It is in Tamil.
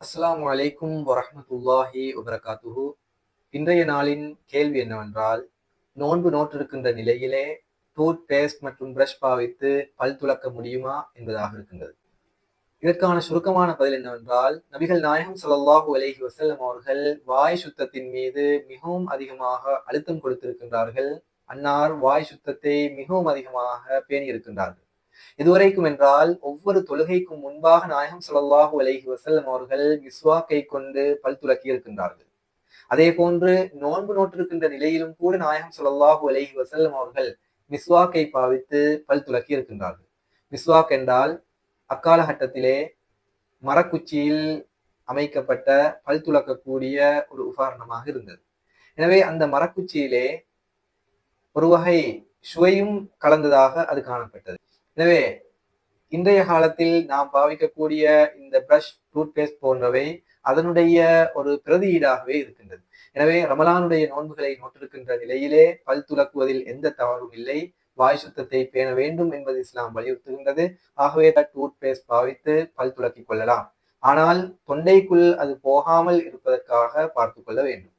அஸ்ஸலாமு அலைக்கும் வரமத்துல்லாஹி வபரகாத்துஹு. இன்றைய நாளின் கேள்வி என்னவென்றால் நோன்பு நோற்றிருக்கின்ற நிலையிலே டூத் பேஸ்ட் மற்றும் பிரஷ் பாவித்து பல் துளக்க முடியுமா என்பதாக இருக்கின்றது. இதற்கான சுருக்கமான பதில் என்னவென்றால் நபிகள் நாயகம் ஸல்லல்லாஹு அலஹி வசல்லம் அவர்கள் வாய் சுத்தத்தின் மீது மிகவும் அதிகமாக அழுத்தம் கொடுத்திருக்கின்றார்கள். அன்னார் வாய் சுத்தத்தை மிகவும் அதிகமாக பேணி இருக்கின்றார்கள் இதுவரைக்கும் என்றால் ஒவ்வொரு தொழுகைக்கும் முன்பாக நாயகம் ஸல்லல்லாஹு அலைஹி வசல்லம் அவர்கள் மிஸ்வாக்கை கொண்டு பல் துலக்கி இருக்கின்றார்கள். அதே போன்று நோன்பு நோட்டிருக்கின்ற நிலையிலும் கூட நாயகம் ஸல்லல்லாஹு அலைஹி வசல்லம் அவர்கள் மிஸ்வாக்கை பாவித்து பல் துலக்கி இருக்கின்றார்கள். மிஸ்வாக் என்றால் அக்காலகட்டத்திலே மரக்குச்சியில் அமைக்கப்பட்ட பல் துளக்கக்கூடிய ஒரு உபகரணமாக இருந்தது. எனவே அந்த மரக்குச்சியிலே ஒரு வகை சுவையும் கலந்ததாக அது காணப்பட்டது. எனவே இன்றைய காலத்தில் நாம் பாவிக்கக்கூடிய இந்த பிரஷ் டூத்பேஸ்ட் போன்றவை அதனுடைய ஒரு பிரதியீடாகவே இருக்கின்றது. எனவே ரமலானுடைய நோன்புகளை நோட்டிருக்கின்ற நிலையிலே பல் துலக்குவதில் எந்த தவறும் இல்லை. வாய் சுத்தத்தை பேண வேண்டும் என்பது இஸ்லாம் வலியுறுத்துகின்றது. ஆகவே டூத் பேஸ்ட் பாவித்து பல் துலக்கிக் கொள்ளலாம். ஆனால் தொண்டைக்குள் அது போகாமல் இருப்பதற்காக பார்த்து கொள்ள வேண்டும்.